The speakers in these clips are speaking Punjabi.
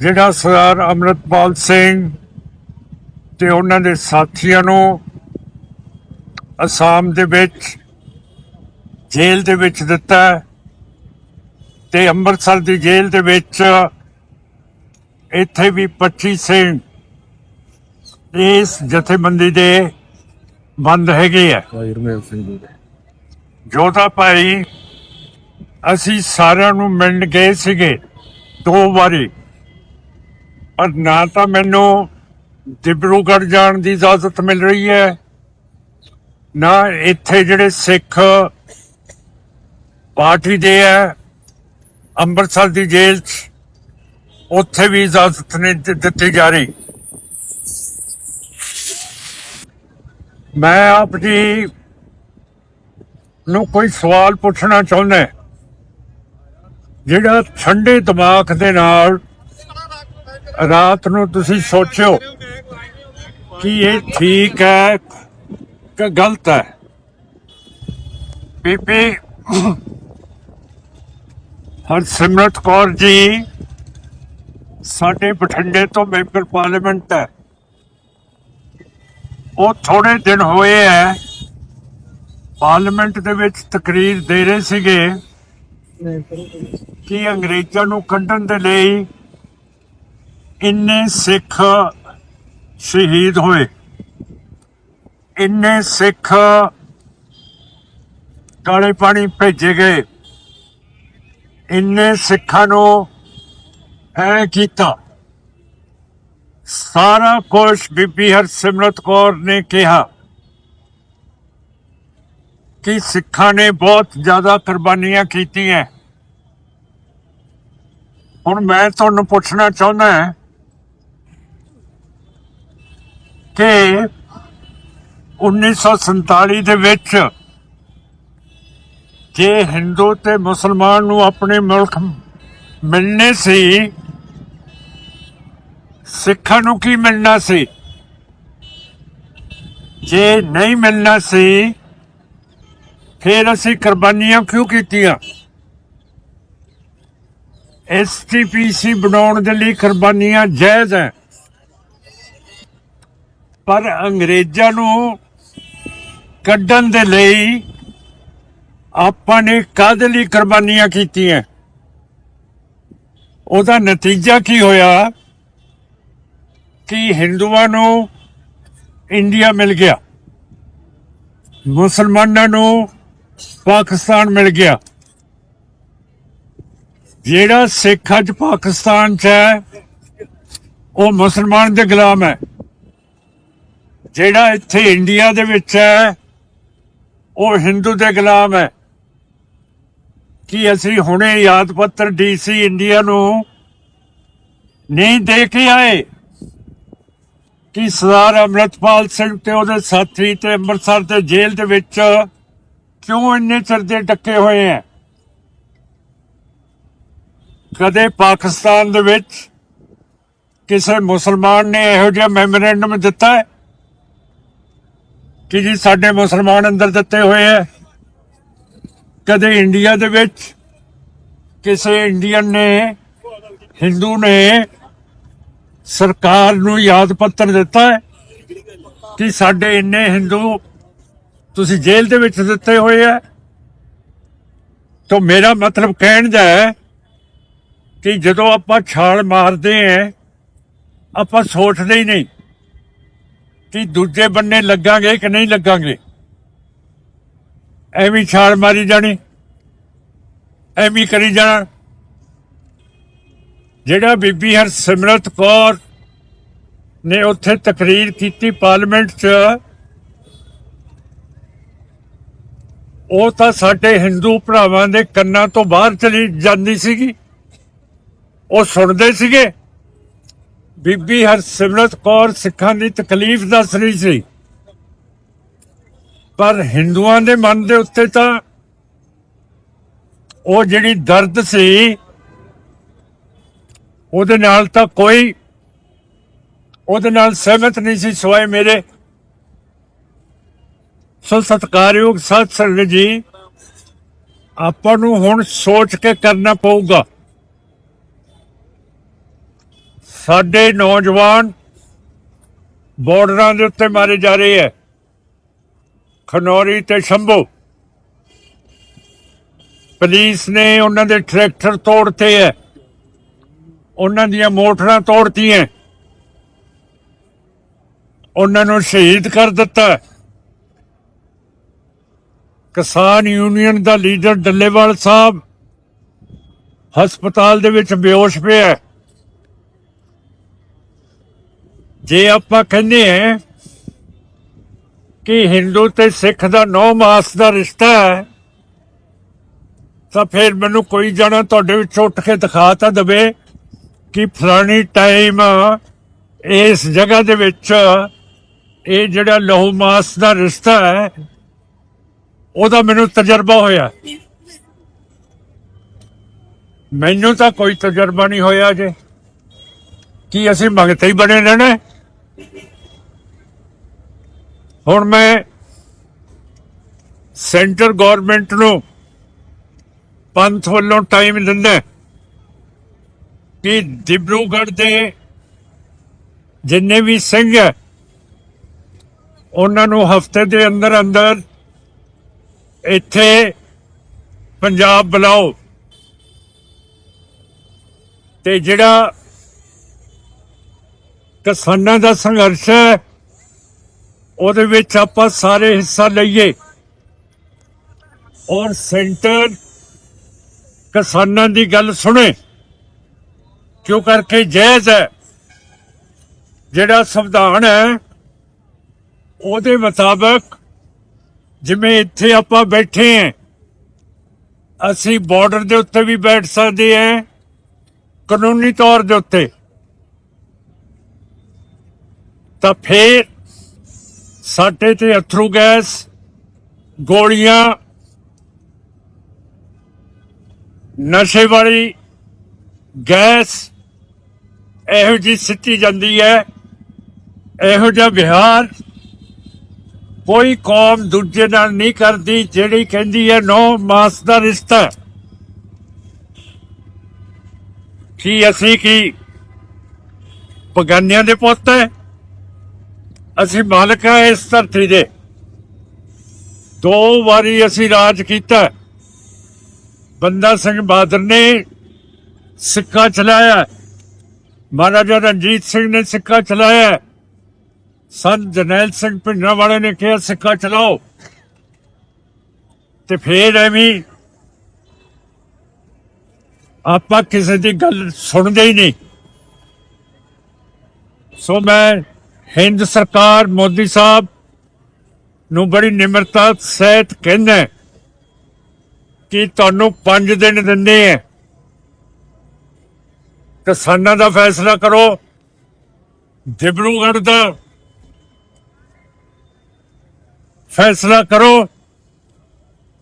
ਜਿਹੜਾ ਸਰਦਾਰ ਅਮਰਤਪਾਲ ਸਿੰਘ ਤੇ ਉਹਨਾਂ ਦੇ ਸਾਥੀਆਂ ਨੂੰ ਅਸਾਮ ਦੇ ਵਿੱਚ ਜੇਲ੍ਹ ਦੇ ਵਿੱਚ ਦਿੱਤਾ ਤੇ ਅੰਮ੍ਰਿਤਸਰ ਦੀ ਜੇਲ੍ਹ ਦੇ ਵਿੱਚ ਇੱਥੇ ਵੀ 25 ਸਿੰਘ ਇਸ ਜਥੇਬੰਦੀ ਦੇ ਬੰਦ ਹੈਗੇ ਆ। ਵਾਹਿਰਮੇਲ ਸਿੰਘ ਜੀ ਜੋਧਾ ਭਾਈ ਅਸੀਂ ਸਾਰਿਆਂ ਨੂੰ ਮਿਲਣ ਗਏ ਸੀਗੇ ਦੋ ਵਾਰੀ। ਪਰ ਨਾ ਤਾਂ ਮੈਨੂੰ ਡਿਬਰੂਗੜ੍ਹ ਜਾਣ ਦੀ ਇਜਾਜ਼ਤ ਮਿਲ ਰਹੀ ਹੈ, ਨਾ ਇੱਥੇ ਜਿਹੜੇ ਸਿੱਖ ਪਾਰਟੀ ਦੇ ਹੈ, ਅੰਮ੍ਰਿਤਸਰ ਦੀ ਜੇਲ੍ਹ 'ਚ, ਉੱਥੇ ਵੀ ਇਜਾਜ਼ਤ ਨਹੀਂ ਦਿੱਤੀ ਜਾ ਰਹੀ। ਮੈਂ ਆਪ ਜੀ ਨੂੰ ਕੋਈ ਸਵਾਲ ਪੁੱਛਣਾ ਚਾਹੁੰਦਾ, ਜਿਹੜਾ ਠੰਡੇ ਦਿਮਾਗ ਦੇ ਨਾਲ ਰਾਤ ਨੂੰ ਤੁਸੀਂ ਸੋਚਿਓ ਕਿ ਇਹ ਠੀਕ ਹੈ ਕਿ ਗਲਤ ਹੈ। ਬੀਬੀ ਹਰਸਿਮਰਤ ਕੌਰ ਜੀ ਸਾਡੇ ਬਠਿੰਡੇ ਤੋਂ ਮੈਂਬਰ ਪਾਰਲੀਮੈਂਟ ਹੈ। ਉਹ ਥੋੜੇ ਦਿਨ ਹੋਏ ਹੈ। ਪਾਰਲੀਮੈਂਟ ਦੇ ਵਿੱਚ ਤਕਰੀਰ ਦੇ ਰਹੇ ਸੀਗੇ ਕਿ ਅੰਗਰੇਜ਼ਾਂ ਨੂੰ ਕੱਢਣ ਦੇ ਲਈ ਇੰਨੇ ਸਿੱਖ ਸ਼ਹੀਦ ਹੋਏ। ਇੰਨੇ ਸਿੱਖ ਕਾਲੇ ਪਾਣੀ ਭੇਜੇ ਗਏ। ਇੰਨੇ ਸਿੱਖਾਂ ਨੂੰ ਐ ਕੀਤਾ। ਸਾਰਾ ਕੁਝ ਬੀਬੀ ਹਰਸਿਮਰਤ ਕੌਰ ਨੇ ਕਿਹਾ ਕਿ ਸਿੱਖਾਂ ਨੇ ਬਹੁਤ ਜ਼ਿਆਦਾ ਕੁਰਬਾਨੀਆਂ ਕੀਤੀਆਂ। ਹੁਣ ਮੈਂ ਤੁਹਾਨੂੰ ਪੁੱਛਣਾ ਚਾਹੁੰਦਾ ਹਾਂ ਕਿ 1947 ਦੇ ਵਿੱਚ ਜੇ ਹਿੰਦੂ ਤੇ ਮੁਸਲਮਾਨ ਨੂੰ ਆਪਣੇ ਮੁਲਕ ਮਿਲਣੇ ਸੀ, ਸਿੱਖਾਂ ਨੂੰ ਕੀ ਮਿਲਣਾ ਸੀ? ਜੇ ਨਹੀਂ ਮਿਲਣਾ ਸੀ, ਫਿਰ ਅਸੀਂ ਕੁਰਬਾਨੀਆਂ ਕਿਉਂ ਕੀਤੀਆਂ? ਐਸਟੀਪੀਸੀ ਬਣਾਉਣ ਦੇ ਲਈ ਕੁਰਬਾਨੀਆਂ ਜਾਇਜ਼ ਹੈ। ਪਰ ਅੰਗਰੇਜ਼ਾਂ ਨੂੰ ਕੱਢਣ ਦੇ ਲਈ ਆਪਾਂ ਨੇ ਕਾਹਦੇ ਲਈ ਕੁਰਬਾਨੀਆਂ ਕੀਤੀਆਂ? ਉਹਦਾ ਨਤੀਜਾ ਕੀ ਹੋਇਆ? ਕਿ ਹਿੰਦੂਆਂ ਨੂੰ ਇੰਡੀਆ ਮਿਲ ਗਿਆ। ਮੁਸਲਮਾਨਾਂ ਨੂੰ ਪਾਕਿਸਤਾਨ ਮਿਲ ਗਿਆ। ਜਿਹੜਾ ਸਿੱਖ ਅੱਜ ਪਾਕਿਸਤਾਨ 'ਚ ਹੈ, ਉਹ ਮੁਸਲਮਾਨ ਦੇ ਗੁਲਾਮ ਹੈ। ਜਿਹੜਾ ਇੱਥੇ ਇੰਡੀਆ ਦੇ ਵਿੱਚ ਹੈ, ਉਹ ਹਿੰਦੂ ਦੇ ਗੁਲਾਮ ਹੈ। ਕਿ ਅਸੀਂ ਹੁਣੇ ਯਾਦ ਪੱਤਰ ਡੀਸੀ ਇੰਡੀਆ ਨੂੰ ਨਹੀਂ ਦੇ ਕੇ ਆਏ ਕਿ ਸਰਦਾਰ ਅਮਰਤਪਾਲ ਸਿੰਘ ਤੇ ਉਹਦੇ ਸਾਥੀ ਤੇ ਅੰਮ੍ਰਿਤਸਰ ਦੇ ਜੇਲ੍ਹ ਦੇ ਵਿੱਚ ਕਿਉਂ ਇੰਨੇ ਚਿਰ ਦੇ ਡੱਕੇ ਹੋਏ ਆ ਕਦੇ ਪਾਕਿਸਤਾਨ ਦੇ ਵਿੱਚ ਕਿਸੇ ਮੁਸਲਮਾਨ ਨੇ ਇਹੋ ਜਿਹਾ ਮੈਮੋਰੈਂਡਮ ਦਿੱਤਾ ਹੈ? ਕਿ ਜੀ ਸਾਡੇ ਮੁਸਲਮਾਨ ਅੰਦਰ ਦਿੱਤੇ ਹੋਏ ਆ ਕਦੇ ਇੰਡੀਆ ਦੇ ਵਿੱਚ ਕਿਸੇ ਇੰਡੀਅਨ ਨੇ, ਹਿੰਦੂ ਨੇ ਸਰਕਾਰ ਨੂੰ ਯਾਦ ਪੱਤਰ ਦਿੱਤਾ ਹੈ ਕਿ ਸਾਡੇ ਇੰਨੇ ਹਿੰਦੂ ਤੁਸੀਂ ਜੇਲ੍ਹ ਦੇ ਵਿੱਚ ਦਿੱਤੇ ਹੋਏ ਆ ਤਾਂ ਮੇਰਾ ਮਤਲਬ ਕਹਿਣ ਦਾ ਹੈ ਕਿ ਜਦੋਂ ਆਪਾਂ ਛਾਲ ਮਾਰਦੇ ਆਂ ਆਪਾਂ ਸੋਚਦੇ ਹੀ ਨਹੀਂ। ਕਿ ਦੂਜੇ ਬੰਨੇ ਲੱਗਾਂਗੇ ਕਿ ਨਹੀਂ ਲੱਗਾਂਗੇ? ਐਵੇਂ ਛਾਲ ਮਾਰੀ ਜਾਣੀ, ਐਵੇਂ ਕਰੀ ਜਾਣਾ। ਜਿਹੜਾ ਬੀਬੀ ਹਰਸਿਮਰਤ ਕੌਰ ਨੇ ਉੱਥੇ ਤਕਰੀਰ ਕੀਤੀ ਪਾਰਲੀਮੈਂਟ 'ਚ, ਉਹ ਤਾਂ ਸਾਡੇ ਹਿੰਦੂ ਭਰਾਵਾਂ ਦੇ ਕੰਨਾਂ ਤੋਂ ਬਾਹਰ ਚਲੀ ਜਾਂਦੀ ਸੀਗੀ। ਉਹ ਸੁਣਦੇ ਸੀਗੇ। ਬੀਬੀ ਹਰਸਿਮਰਤ ਕੌਰ ਸਿੱਖਾਂ ਦੀ ਤਕਲੀਫ ਦੱਸ ਰਹੀ ਸੀ। ਪਰ ਹਿੰਦੂਆਂ ਦੇ ਮਨ ਦੇ ਉੱਤੇ ਤਾਂ ਉਹ ਜਿਹੜੀ ਦਰਦ ਸੀ, ਉਹਦੇ ਨਾਲ ਤਾਂ ਕੋਈ, ਉਹਦੇ ਨਾਲ ਸਹਿਮਤ ਨਹੀਂ ਸੀ, ਸਿਵਾਏ ਮੇਰੇ। ਸੋ ਸਤਿਕਾਰਯੋਗ ਸਾਧ ਸੰਗਤ ਜੀ, ਆਪਾਂ ਨੂੰ ਹੁਣ ਸੋਚ ਕੇ ਕਰਨਾ ਪਊਗਾ। ਸਾਡੇ ਨੌਜਵਾਨ ਬਾਰਡਰਾਂ ਦੇ ਉੱਤੇ ਮਾਰੇ ਜਾ ਰਹੇ ਹੈ। ਖਨੌਰੀ ਤੇ ਸ਼ੰਭੂ। ਪੁਲਿਸ ਨੇ ਉਹਨਾਂ ਦੇ ਟਰੈਕਟਰ ਤੋੜਤੇ ਹੈ। ਉਹਨਾਂ ਦੀਆਂ ਮੋਟਰਾਂ ਤੋੜਤੀਆਂ। ਉਹਨਾਂ ਨੂੰ ਸ਼ਹੀਦ ਕਰ ਦਿੱਤਾ ਕਿਸਾਨ ਯੂਨੀਅਨ ਦਾ ਲੀਡਰ ਡੱਲੇਵਾਲ ਸਾਹਿਬ ਹਸਪਤਾਲ ਦੇ ਵਿੱਚ ਬੇਹੋਸ਼ ਪਿਆ ਹੈ। ਜੇ ਆਪਾਂ ਕਹਿੰਦੇ ਹਾਂ ਕਿ ਹਿੰਦੂ ਤੇ ਸਿੱਖ ਦਾ ਨੌ ਮਾਸ ਦਾ ਰਿਸ਼ਤਾ ਹੈ, ਤਾਂ ਫਿਰ ਮੈਨੂੰ ਕੋਈ ਜਣਾ ਤੁਹਾਡੇ ਵਿੱਚ ਉੱਠ ਕੇ ਦਿਖਾ ਤਾਂ ਦਵੇ ਕਿ ਫਲਾਣੀ ਟਾਈਮ ਇਸ ਜਗ੍ਹਾ ਦੇ ਵਿੱਚ ਇਹ ਜਿਹੜਾ ਲਹੂ ਮਾਸ ਦਾ ਰਿਸ਼ਤਾ ਹੈ, ਉਹਦਾ ਮੈਨੂੰ ਤਜਰਬਾ ਹੋਇਆ। ਮੈਨੂੰ ਤਾਂ ਕੋਈ ਤਜਰਬਾ ਨਹੀਂ ਹੋਇਆ ਜੇ। ਕੀ ਅਸੀਂ ਮੰਗਤੇ ਹੀ ਬਣੇ ਰਹਿਣਾ ਹੁਣ ਮੈਂ ਸੈਂਟਰ ਗਵਰਨਮੈਂਟ ਨੂੰ ਪੰਥ ਵੱਲੋਂ ਟਾਈਮ ਦਿੰਦਾ ਕਿ ਡਿਬਰੂਗੜ੍ਹ ਦੇ ਜਿੰਨੇ ਵੀ ਸਿੰਘ ਹੈ, ਉਹਨਾਂ ਨੂੰ ਹਫ਼ਤੇ ਦੇ ਅੰਦਰ ਅੰਦਰ ਇੱਥੇ ਪੰਜਾਬ ਬੁਲਾਓ। ਤੇ ਜਿਹੜਾ ਕਿਸਾਨਾਂ ਦਾ ਸੰਘਰਸ਼ ਹੈ। ਉਹਦੇ ਵਿੱਚ ਆਪਾਂ ਸਾਰੇ ਹਿੱਸਾ ਲਈਏ। ਔਰ ਸੈਂਟਰ ਕਿਸਾਨਾਂ ਦੀ ਗੱਲ ਸੁਣੇ। ਕਿਉਂ ਕਰਕੇ ਜਾਇਜ਼ ਹੈ? ਜਿਹੜਾ ਸੰਵਿਧਾਨ ਹੈ, ਉਹਦੇ ਮੁਤਾਬਕ ਜਿਵੇਂ ਇੱਥੇ ਆਪਾਂ ਬੈਠੇ ਹਾਂ, ਅਸੀਂ ਬਾਰਡਰ ਦੇ ਉੱਤੇ ਵੀ ਬੈਠ ਸਕਦੇ ਹਾਂ, ਕਾਨੂੰਨੀ ਤੌਰ ਦੇ ਉੱਤੇ। ਤਾਂ ਫੇਰ ਸਾਡੇ ਤੇ ਅਥਰੂ ਗੈਸ, ਗੋਲੀਆਂ, ਨਸ਼ੇ ਵਾਲੀ ਗੈਸ, ਇਹੋ ਜੀ ਸਿੱਟੀ ਜਾਂਦੀ ਹੈ, ਇਹੋ ਜਿਹਾ ਵਿਹਾਰ ਕੋਈ ਕੌਮ ਦੂਜੇ ਨਾਲ ਨਹੀਂ ਕਰਦੀ, ਜਿਹੜੀ ਕਹਿੰਦੀ ਹੈ ਨੋ ਮਾਸ ਦਾ ਰਿਸ਼ਤਾ। ਕੀ ਅਸੀਂ ਕੀ ਪਗਾਨਿਆਂ ਦੇ ਪੁੱਤ ਹੈ? ਅਸੀਂ ਮਾਲਕ ਹਾਂ ਇਸ ਧਰਤੀ ਦੇ। ਦੋ ਵਾਰੀ ਅਸੀਂ ਰਾਜ ਕੀਤਾ। ਬੰਦਾ ਸਿੰਘ ਬਹਾਦਰ ਨੇ ਸਿੱਕਾ ਚਲਾਇਆ। ਮਹਾਰਾਜਾ ਰਣਜੀਤ ਸਿੰਘ ਨੇ ਸਿੱਕਾ ਚਲਾਇਆ। ਸੰਤ ਜਰਨੈਲ ਸਿੰਘ ਭਿੰਡਰਾਂ ਵਾਲੇ ਨੇ ਕਿਹਾ, ਸਿੱਕਾ ਚਲਾਓ। ਤੇ ਫੇਰ ਐਵੇਂ ਆਪਾਂ ਕਿਸੇ ਦੀ ਗੱਲ ਸੁਣਦੇ ਹੀ ਨਹੀਂ। ਸੋ ਮੈਂ ਹਿੰਦ ਸਰਕਾਰ ਮੋਦੀ ਸਾਹਿਬ ਨੂੰ ਬੜੀ ਨਿਮਰਤਾ, ਸਹਿਤ ਕਹਿੰਦਾ ਕਿ ਤੁਹਾਨੂੰ 5 ਦਿਨ ਦਿੰਦੇ ਆ ਕਿਸਾਨਾਂ ਦਾ ਫੈਸਲਾ ਕਰੋ। ਡਿਬਰੂਗੜ੍ਹ ਦਾ ਫੈਸਲਾ ਕਰੋ।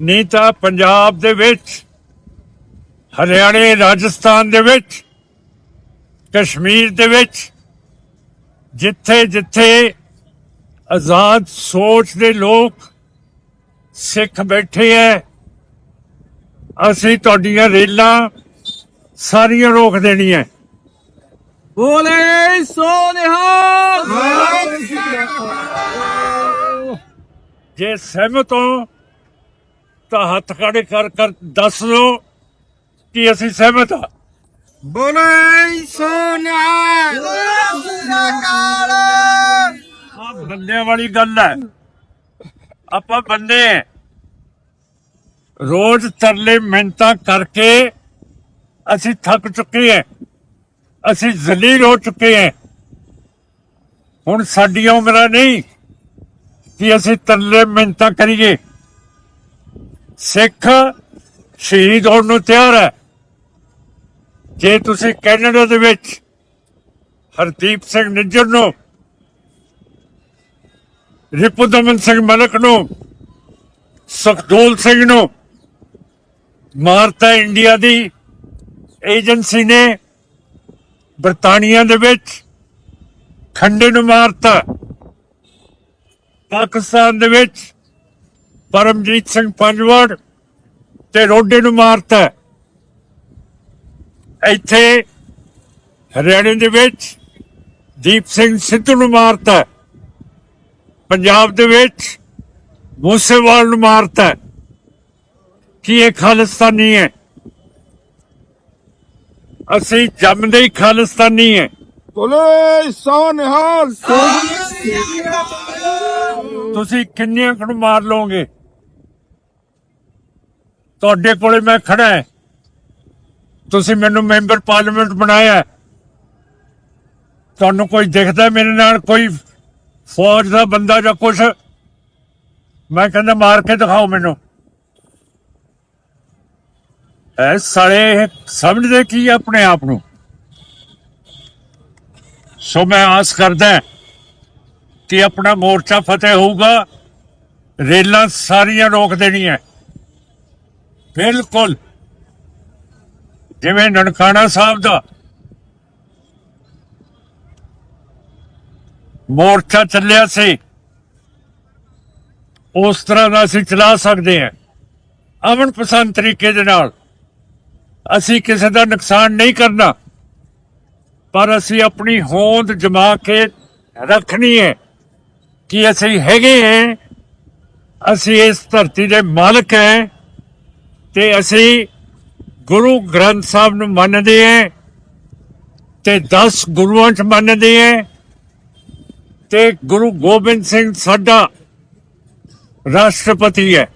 ਨਹੀਂ ਤਾਂ ਪੰਜਾਬ ਦੇ ਵਿੱਚ, ਹਰਿਆਣੇ, ਰਾਜਸਥਾਨ ਦੇ ਵਿੱਚ, ਕਸ਼ਮੀਰ ਦੇ ਵਿੱਚ ਜਿੱਥੇ ਜਿੱਥੇ ਆਜ਼ਾਦ ਸੋਚ ਦੇ ਲੋਕ ਸਿੱਖ ਬੈਠੇ ਐ ਅਸੀਂ ਤੁਹਾਡੀਆਂ ਰੇਲਾਂ ਸਾਰੀਆਂ ਰੋਕ ਦੇਣੀਆਂ। ਬੋਲੇ ਸੋ ਨਿਹਾਲ ਜੇ ਸਹਿਮਤ ਹੋ ਤਾਂ ਹੱਥ ਖੜੇ ਕਰ ਕਰ ਦੱਸ ਦਿਓ ਕਿ ਅਸੀਂ ਸਹਿਮਤ ਹਾਂ ਬੋਲੇ ਸੋਨਿਆ ਨਿਹਾਲ ਬੰਦਿਆਂ ਵਾਲੀ ਗੱਲ ਹੈ। ਆਪਾਂ ਬੰਦੇ ਹੈ ਰੋਜ਼ ਤਰਲੇ ਮਿੰਤਾਂ ਕਰਕੇ ਅਸੀਂ ਥੱਕ ਚੁੱਕੇ ਹਾਂ। ਅਸੀਂ ਜ਼ਲੀਲ ਹੋ ਚੁੱਕੇ ਹਾਂ। ਹੁਣ ਸਾਡੀਆਂ ਉਮਰਾਂ ਨਹੀਂ ਕਿ ਅਸੀਂ ਤਰਲੇ ਮਿੰਤਾਂ ਕਰੀਏ। ਸਿੱਖ ਸ਼ਹੀਦ ਹੋਣ ਨੂੰ ਤਿਆਰ ਹੈ। ਜੇ ਤੁਸੀਂ ਕੈਨੇਡਾ ਦੇ ਵਿੱਚ ਹਰਦੀਪ ਸਿੰਘ ਨਿੱਜਰ ਨੂੰ, ਰਿਪੁਦਮਨ ਸਿੰਘ ਮਲਕ ਨੂੰ, ਸੁਖਦੋਲ ਸਿੰਘ ਨੂੰ ਮਾਰਤਾ ਇੰਡੀਆ ਦੀ ਏਜੰਸੀ ਨੇ ਬਰਤਾਨੀਆ ਦੇ ਵਿੱਚ ਖੰਡੇ ਨੂੰ ਮਾਰਤਾ। ਪਾਕਿਸਤਾਨ ਦੇ ਵਿੱਚ ਪਰਮਜੀਤ ਸਿੰਘ ਪੰਜਵੜ ਤੇ ਰੋਡੇ ਨੂੰ ਮਾਰਤਾ। ਇੱਥੇ ਹਰਿਆਣੇ ਦੇ ਵਿੱਚ ਦੀਪ ਸਿੰਘ ਸਿੱਧੂ ਨੂੰ ਮਾਰਤਾ ਪੰਜਾਬ ਦੇ ਵਿੱਚ ਮੂਸੇਵਾਲ ਨੂੰ ਮਾਰਤਾ ਕੀ ਇਹ ਖਾਲਿਸਤਾਨੀ ਹੈ? ਅਸੀਂ ਜੰਮਦੇ ਹੀ ਖਾਲਿਸਤਾਨੀ ਹੈ। ਬੋਲੇ ਸੋ ਨਿਹਾਲ ਤੁਸੀਂ ਕਿੰਨੀਆਂ ਕੁ ਨੂੰ ਮਾਰ ਲਓਗੇ? ਤੁਹਾਡੇ ਕੋਲੇ ਮੈਂ ਖੜਾ ਹੈ। ਤੁਸੀਂ ਮੈਨੂੰ ਮੈਂਬਰ ਪਾਰਲੀਮੈਂਟ ਬਣਾਇਆ ਤੁਹਾਨੂੰ ਕੋਈ ਦਿਖਦਾ ਮੇਰੇ ਨਾਲ ਕੋਈ ਫੌਜ ਦਾ ਬੰਦਾ ਜਾਂ ਕੁਛ? ਮੈਂ ਕਹਿੰਦਾ ਮਾਰ ਕੇ ਦਿਖਾਓ ਮੈਨੂੰ। ਐ ਸਾਲੇ ਇਹ ਸਮਝਦੇ ਕੀ ਆ ਆਪਣੇ ਆਪ ਨੂੰ? ਸੋ ਮੈਂ ਆਸ ਕਰਦਾ ਕਿ ਆਪਣਾ ਮੋਰਚਾ ਫਤਿਹ ਹੋਊਗਾ। ਰੇਲਾਂ ਸਾਰੀਆਂ ਰੋਕ ਦੇਣੀਆਂ। ਬਿਲਕੁਲ। ਜਿਵੇਂ ਨਨਕਾਣਾ ਸਾਹਿਬ ਦਾ। ਮੋਰਚਾ ਚੱਲਿਆ ਸੀ। ਉਸ ਤਰ੍ਹਾਂ ਦਾ ਅਸੀਂ ਚਲਾ ਸਕਦੇ ਹਾਂ। ਅਮਨ ਪਸੰਦ ਤਰੀਕੇ ਦੇ ਨਾਲ। ਅਸੀਂ ਕਿਸੇ ਦਾ ਨੁਕਸਾਨ ਨਹੀਂ ਕਰਨਾ। ਪਰ ਅਸੀਂ ਆਪਣੀ ਹੋਂਦ ਜਮਾ ਕੇ ਰੱਖਣੀ ਹੈ ਕਿ ਅਸੀਂ ਹੈਗੇ ਹਾਂ। ਅਸੀਂ ਇਸ ਧਰਤੀ ਦੇ ਮਾਲਕ ਹਾਂ। ਤੇ ਅਸੀਂ ਗੁਰੂ ਗ੍ਰੰਥ ਸਾਹਿਬ ਨੂੰ ਮੰਨਦੇ ਹਾਂ ਤੇ 10 ਗੁਰੂਆਂ ਚ ਮੰਨਦੇ ਹਾਂ ਤੇ ਗੁਰੂ ਗੋਬਿੰਦ ਸਿੰਘ ਸਾਡਾ ਰਾਸ਼ਟਰਪਤੀ ਹੈ